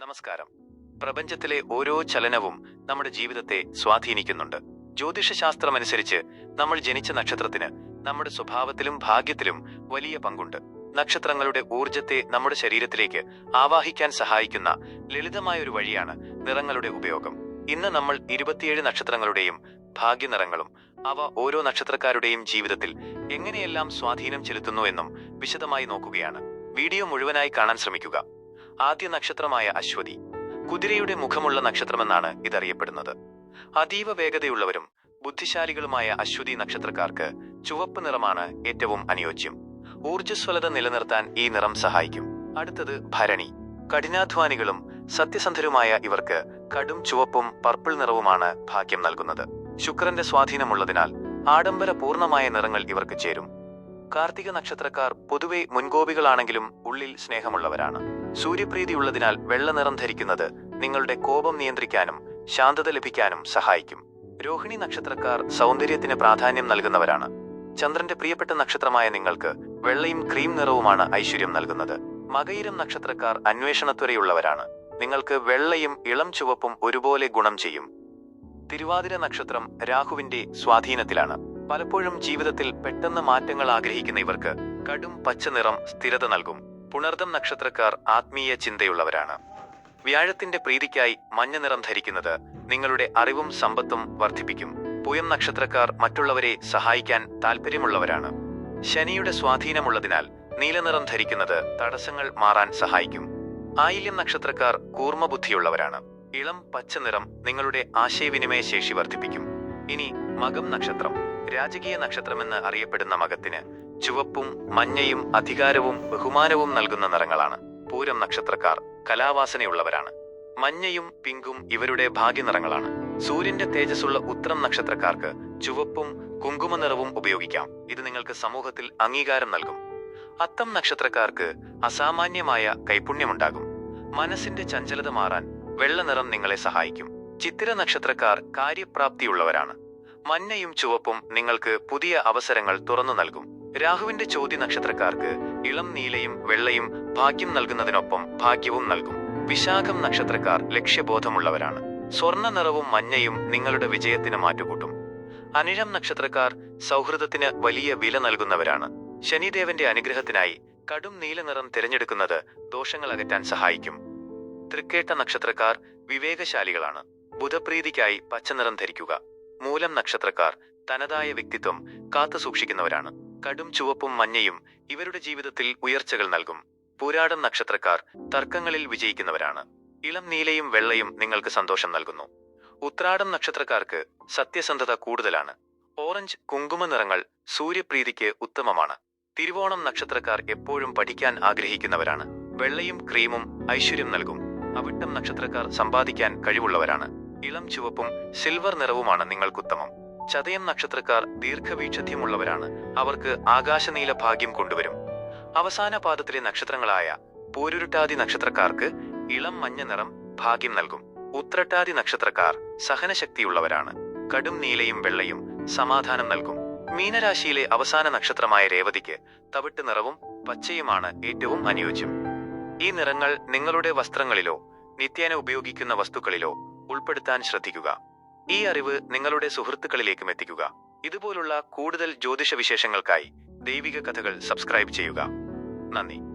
നമസ്കാരം. പ്രപഞ്ചത്തിലെ ഓരോ ചലനവും നമ്മുടെ ജീവിതത്തെ സ്വാധീനിക്കുന്നുണ്ട്. ജ്യോതിഷശാസ്ത്രമനുസരിച്ച് നമ്മൾ ജനിച്ച നക്ഷത്രത്തിന് നമ്മുടെ സ്വഭാവത്തിലും ഭാഗ്യത്തിലും വലിയ പങ്കുണ്ട്. നക്ഷത്രങ്ങളുടെ ഊർജത്തെ നമ്മുടെ ശരീരത്തിലേക്ക് ആവാഹിക്കാൻ സഹായിക്കുന്ന ലളിതമായ ഒരു വഴിയാണ് നിറങ്ങളുടെ ഉപയോഗം. ഇന്ന് നമ്മൾ ഇരുപത്തിയേഴ് നക്ഷത്രങ്ങളുടെയും ഭാഗ്യനിറങ്ങളും അവ ഓരോ നക്ഷത്രക്കാരുടെയും ജീവിതത്തിൽ എങ്ങനെയെല്ലാം സ്വാധീനം ചെലുത്തുന്നു എന്നും വിശദമായി നോക്കുകയാണ്. വീഡിയോ മുഴുവനായി കാണാൻ ശ്രമിക്കുക. ആദ്യ നക്ഷത്രമായ അശ്വതി കുതിരയുടെ മുഖമുള്ള നക്ഷത്രമെന്നാണ് ഇതറിയപ്പെടുന്നത്. അതീവ വേഗതയുള്ളവരും ബുദ്ധിശാലികളുമായ അശ്വതി നക്ഷത്രക്കാർക്ക് ചുവപ്പ് നിറമാണ് ഏറ്റവും അനുയോജ്യം. ഊർജസ്വലത നിലനിർത്താൻ ഈ നിറം സഹായിക്കും. അടുത്തത് ഭരണി. കഠിനാധ്വാനികളും സത്യസന്ധരുമായ ഇവർക്ക് കടും ചുവപ്പും പർപ്പിൾ നിറവുമാണ് ഭാഗ്യം നൽകുന്നത്. ശുക്രന്റെ സ്വാധീനമുള്ളതിനാൽ ആഡംബര പൂർണമായ നിറങ്ങൾ ഇവർക്ക് ചേരും. കാർത്തിക നക്ഷത്രക്കാർ പൊതുവെ മുൻകോപികളാണെങ്കിലും ഉള്ളിൽ സ്നേഹമുള്ളവരാണ്. സൂര്യപ്രീതിയുള്ളതിനാൽ വെള്ള നിറം ധരിക്കുന്നത് നിങ്ങളുടെ കോപം നിയന്ത്രിക്കാനും ശാന്തത ലഭിക്കാനും സഹായിക്കും. രോഹിണി നക്ഷത്രക്കാർ സൗന്ദര്യത്തിന് പ്രാധാന്യം നൽകുന്നവരാണ്. ചന്ദ്രന്റെ പ്രിയപ്പെട്ട നക്ഷത്രമായ നിങ്ങൾക്ക് വെള്ളയും ക്രീം നിറവുമാണ് ഐശ്വര്യം നൽകുന്നത്. മകയിരം നക്ഷത്രക്കാർ അന്വേഷണത്വരയുള്ളവരാണ്. നിങ്ങൾക്ക് വെള്ളയും ഇളം ചുവപ്പും ഒരുപോലെ ഗുണം ചെയ്യും. തിരുവാതിര നക്ഷത്രം രാഹുവിന്റെ സ്വാധീനത്തിലാണ്. പലപ്പോഴും ജീവിതത്തിൽ പെട്ടെന്ന് മാറ്റങ്ങൾ ആഗ്രഹിക്കുന്ന ഇവർക്ക് കടും പച്ച നിറം സ്ഥിരത നൽകും. പുണർദം നക്ഷത്രക്കാർ ആത്മീയ ചിന്തയുള്ളവരാണ്. വ്യാഴത്തിന്റെ പ്രീതിക്കായി മഞ്ഞ നിറം ധരിക്കുന്നത് നിങ്ങളുടെ അറിവും സമ്പത്തും വർദ്ധിപ്പിക്കും. പുയം നക്ഷത്രക്കാർ മറ്റുള്ളവരെ സഹായിക്കാൻ താൽപ്പര്യമുള്ളവരാണ് ശനിയുടെ സ്വാധീനമുള്ളതിനാൽ നീലനിറം ധരിക്കുന്നത് തടസ്സങ്ങൾ മാറാൻ സഹായിക്കും. ആയില്യം നക്ഷത്രക്കാർ കൂർമ്മബുദ്ധിയുള്ളവരാണ്. ഇളം പച്ച നിറം നിങ്ങളുടെ ആശയവിനിമയ ശേഷി വർദ്ധിപ്പിക്കും. ഇനി മകം നക്ഷത്രം. രാജകീയ നക്ഷത്രമെന്ന് അറിയപ്പെടുന്ന മകത്തിന് ചുവപ്പും മഞ്ഞയും അധികാരവും ബഹുമാനവും നൽകുന്ന നിറങ്ങളാണ്. പൂരം നക്ഷത്രക്കാർ കലാവാസനയുള്ളവരാണ്. മഞ്ഞയും പിങ്കും ഇവരുടെ ഭാഗ്യനിറങ്ങളാണ്. സൂര്യന്റെ തേജസ്സുള്ള ഉത്തരം നക്ഷത്രക്കാർക്ക് ചുവപ്പും കുങ്കുമ നിറവും ഉപയോഗിക്കാം. ഇത് നിങ്ങൾക്ക് സമൂഹത്തിൽ അംഗീകാരം നൽകും. അത്തം നക്ഷത്രക്കാർക്ക് അസാമാന്യമായ കൈപുണ്യമുണ്ടാകും. മനസ്സിന്റെ ചഞ്ചലത മാറാൻ വെള്ള നിറം നിങ്ങളെ സഹായിക്കും. ചിത്തിര നക്ഷത്രക്കാർ കാര്യപ്രാപ്തിയുള്ളവരാണ്. മഞ്ഞയും ചുവപ്പും നിങ്ങൾക്ക് പുതിയ അവസരങ്ങൾ തുറന്നു നൽകും. രാഹുവിന്റെ ചോദ്യ നക്ഷത്രക്കാർക്ക് ഇളം നീലയും വെള്ളയും ഭാഗ്യം നൽകുന്നതിനൊപ്പം ഭാഗ്യവും നൽകും. വിശാഖം നക്ഷത്രക്കാർ ലക്ഷ്യബോധമുള്ളവരാണ്. സ്വർണ നിറവും മഞ്ഞയും നിങ്ങളുടെ വിജയത്തിന് മാറ്റുകൂട്ടും. അനിഴം നക്ഷത്രക്കാർ സൗഹൃദത്തിന് വലിയ വില നൽകുന്നവരാണ്. ശനിദേവന്റെ അനുഗ്രഹത്തിനായി കടും നീല നിറം തിരഞ്ഞെടുക്കുന്നത് ദോഷങ്ങൾ അകറ്റാൻ സഹായിക്കും. തൃക്കേട്ട നക്ഷത്രക്കാർ വിവേകശാലികളാണ്. ബുധപ്രീതിക്കായി പച്ചനിറം ധരിക്കുക. മൂലം നക്ഷത്രക്കാർ തനതായ വ്യക്തിത്വം കാത്തു സൂക്ഷിക്കുന്നവരാണ് കടും ചുവപ്പും മഞ്ഞയും ഇവരുടെ ജീവിതത്തിൽ ഉയർച്ചകൾ നൽകും. പൂരാടം നക്ഷത്രക്കാർ തർക്കങ്ങളിൽ വിജയിക്കുന്നവരാണ്. ഇളം നീലയും വെള്ളയും നിങ്ങൾക്ക് സന്തോഷം നൽകുന്നു. ഉത്രാടം നക്ഷത്രക്കാർക്ക് സത്യസന്ധത കൂടുതലാണ്. ഓറഞ്ച് കുങ്കുമ നിറങ്ങൾ സൂര്യപ്രീതിക്ക് ഉത്തമമാണ്. തിരുവോണം നക്ഷത്രക്കാർ എപ്പോഴും പഠിക്കാൻ ആഗ്രഹിക്കുന്നവരാണ്. വെള്ളയും ക്രീമും ഐശ്വര്യം നൽകും. അവിട്ടം നക്ഷത്രക്കാർ സമ്പാദിക്കാൻ കഴിവുള്ളവരാണ്. ഇളം ചുവപ്പും സിൽവർ നിറവുമാണ് നിങ്ങൾക്കുത്തമം. ചതയം നക്ഷത്രക്കാർ ദീർഘവീക്ഷധ്യമുള്ളവരാണ് അവർക്ക് ആകാശനീല ഭാഗ്യം കൊണ്ടുവരും. അവസാന പാദത്തിലെ നക്ഷത്രങ്ങളായ പൂരുരുട്ടാതി നക്ഷത്രക്കാർക്ക് ഇളം മഞ്ഞ നിറം ഭാഗ്യം നൽകും. ഉത്രട്ടാതി നക്ഷത്രക്കാർ സഹനശക്തിയുള്ളവരാണ്. കടും നീലയും വെള്ളയും സമാധാനം നൽകും. മീനരാശിയിലെ അവസാന നക്ഷത്രമായ രേവതിക്ക് തവിട്ട് നിറവും പച്ചയുമാണ് ഏറ്റവും അനുയോജ്യം. ഈ നിറങ്ങൾ നിങ്ങളുടെ വസ്ത്രങ്ങളിലോ നിത്യേന ഉപയോഗിക്കുന്ന വസ്തുക്കളിലോ ഉൾപ്പെടുത്താൻ ശ്രദ്ധിക്കുക. ഈ അറിവ് നിങ്ങളുടെ സുഹൃത്തുക്കളിലേക്കും എത്തിക്കുക. ഇതുപോലുള്ള കൂടുതൽ ജ്യോതിഷ വിശേഷങ്ങൾക്കായി ദൈവിക കഥകൾ സബ്സ്ക്രൈബ് ചെയ്യുക. നന്ദി.